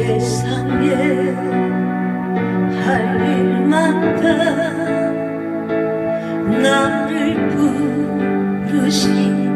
세상에 할 일마다. 나를 부르시니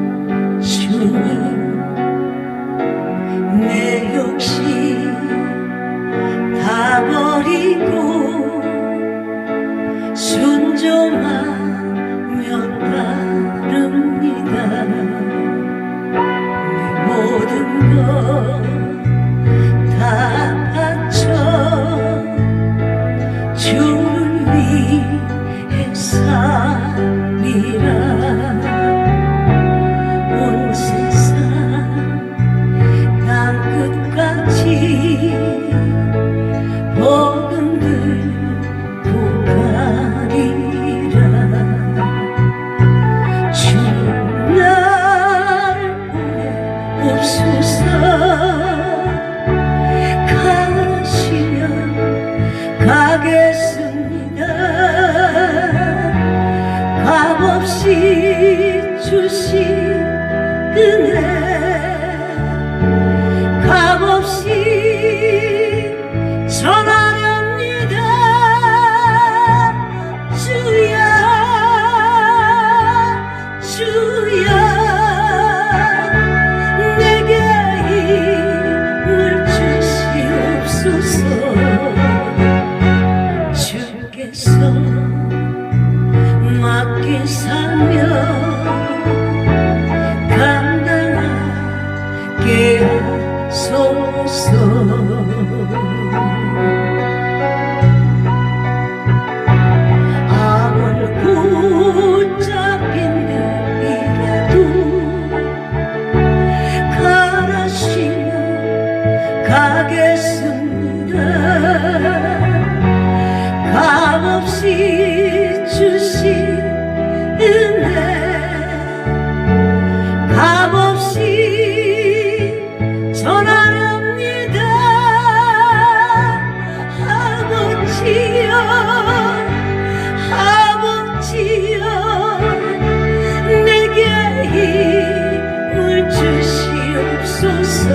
없이 주신 은혜 no. 아버지야 내게 힘을 주시옵소서.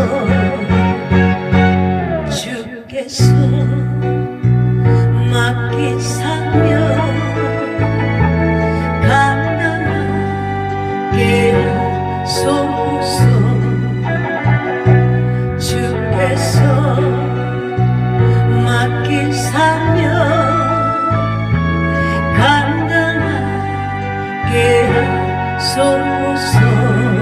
somos só.